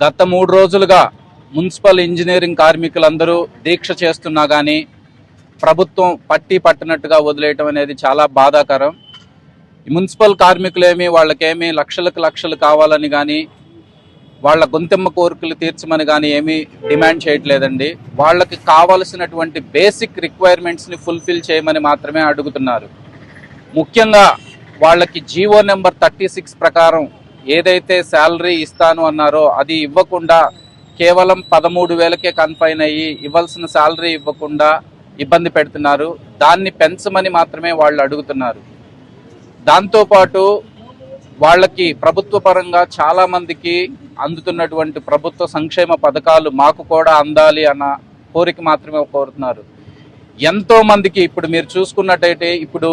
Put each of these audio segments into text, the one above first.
గత మూడు రోజులుగా మున్సిపల్ ఇంజనీరింగ్ కార్మికులందరూ దీక్ష చేస్తున్నా కానీ ప్రభుత్వం పట్టి పట్టినట్టుగా వదిలేయటం అనేది చాలా బాధాకరం. ఈ మున్సిపల్ కార్మికులేమి వాళ్ళకేమి లక్షలకు లక్షలు కావాలని కానీ వాళ్ళ గొంతెమ్మ కోరికలు తీర్చమని కానీ ఏమీ డిమాండ్ చేయట్లేదండి. వాళ్ళకి కావలసినటువంటి బేసిక్ రిక్వైర్మెంట్స్ని ఫుల్ఫిల్ చేయమని మాత్రమే అడుగుతున్నారు. ముఖ్యంగా వాళ్ళకి జీవో నెంబర్ థర్టీ సిక్స్ ప్రకారం ఏదైతే శాలరీ ఇస్తాను అన్నారో అది ఇవ్వకుండా కేవలం పదమూడు వేలకే కన్ఫైన్ అయ్యి ఇవ్వాల్సిన శాలరీ ఇవ్వకుండా ఇబ్బంది పెడుతున్నారు. దాన్ని పెంచమని మాత్రమే వాళ్ళు అడుగుతున్నారు. దాంతోపాటు వాళ్ళకి ప్రభుత్వ పరంగా చాలా మందికి అందుతున్నటువంటి ప్రభుత్వ సంక్షేమ పథకాలు మాకు కూడా అందాలి అన్న కోరిక మాత్రమే కోరుతున్నారు. ఎంతో మందికి ఇప్పుడు మీరు చూసుకున్నట్టయితే ఇప్పుడు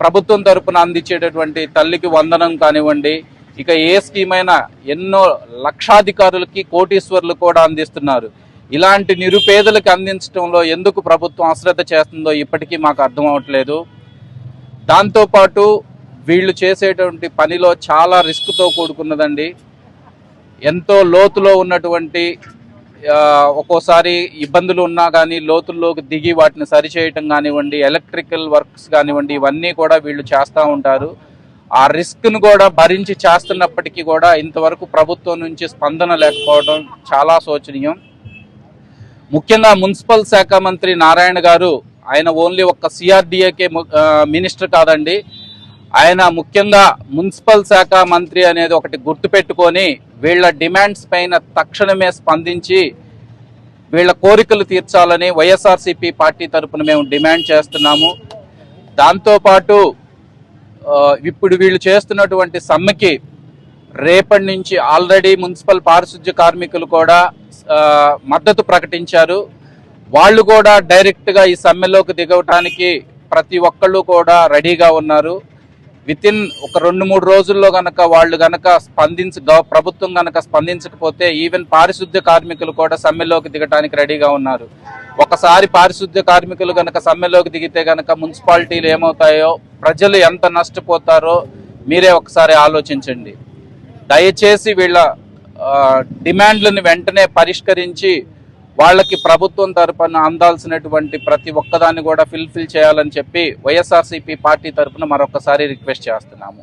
ప్రభుత్వం తరపున అందించేటటువంటి తల్లికి వందనం కానివ్వండి ఇక ఏ స్కీమ్ అయినా ఎన్నో లక్షాధికారులకి కోటీశ్వర్లు కూడా అందిస్తున్నారు. ఇలాంటి నిరుపేదలకు అందించడంలో ఎందుకు ప్రభుత్వం అశ్రద్ధ చేస్తుందో ఇప్పటికీ మాకు అర్థం అవట్లేదు. దాంతోపాటు వీళ్ళు చేసేటువంటి పనిలో చాలా రిస్క్తో కూడుకున్నదండి. ఎంతో లోతులో ఉన్నటువంటి ఒక్కోసారి ఇబ్బందులు ఉన్నా కానీ లోతుల్లోకి దిగి వాటిని సరిచేయటం కానివ్వండి ఎలక్ట్రికల్ వర్క్స్ కానివ్వండి ఇవన్నీ కూడా వీళ్ళు చేస్తూ ఉంటారు. ఆ రిస్క్ను కూడా భరించి చేస్తున్నప్పటికీ కూడా ఇంతవరకు ప్రభుత్వం నుంచి స్పందన లేకపోవడం చాలా శోచనీయం. ముఖ్యంగా మున్సిపల్ శాఖ మంత్రి నారాయణ గారు ఆయన ఓన్లీ ఒక్క సిఆర్డిఏకే మినిస్టర్ కాదండి. ఆయన ముఖ్యంగా మున్సిపల్ శాఖ మంత్రి అనేది ఒకటి గుర్తుపెట్టుకొని వీళ్ళ డిమాండ్స్ పైన తక్షణమే స్పందించి వీళ్ళ కోరికలు తీర్చాలని వైఎస్ఆర్సీపీ పార్టీ తరపున మేము డిమాండ్ చేస్తున్నాము. దాంతోపాటు ఇప్పుడు వీళ్ళు చేస్తున్నటువంటి సమ్మెకి రేపటి నుంచి ఆల్రెడీ మున్సిపల్ పారిశుద్ధ్య కార్మికులు కూడా మద్దతు ప్రకటించారు. వాళ్ళు కూడా డైరెక్ట్గా ఈ సమ్మెలోకి దిగవటానికి ప్రతి ఒక్కళ్ళు కూడా రెడీగా ఉన్నారు. విత్ ఇన్ ఒక రెండు మూడు రోజుల్లో గనక వాళ్ళు గనక స్పందించ ప్రభుత్వం గనక స్పందించకపోతే ఈవెన్ పారిశుద్ధ్య కార్మికులు కూడా సమ్మెలోకి దిగటానికి రెడీగా ఉన్నారు. ఒకసారి పారిశుద్ధ్య కార్మికులు గనక సమ్మెలోకి దిగితే గనక మున్సిపాలిటీలు ఏమవుతాయో ప్రజలు ఎంత నష్టపోతారో మీరే ఒకసారి ఆలోచించండి. దయచేసి వీళ్ళ డిమాండ్లను వెంటనే పరిష్కరించి వాళ్ళకి ప్రభుత్వం తరపున అందాల్సినటువంటి ప్రతి ఒక్కదాన్ని కూడా ఫిల్ఫిల్ చేయాలని చెప్పి వైఎస్ఆర్సీపీ పార్టీ తరపున మరొకసారి రిక్వెస్ట్ చేస్తున్నాము.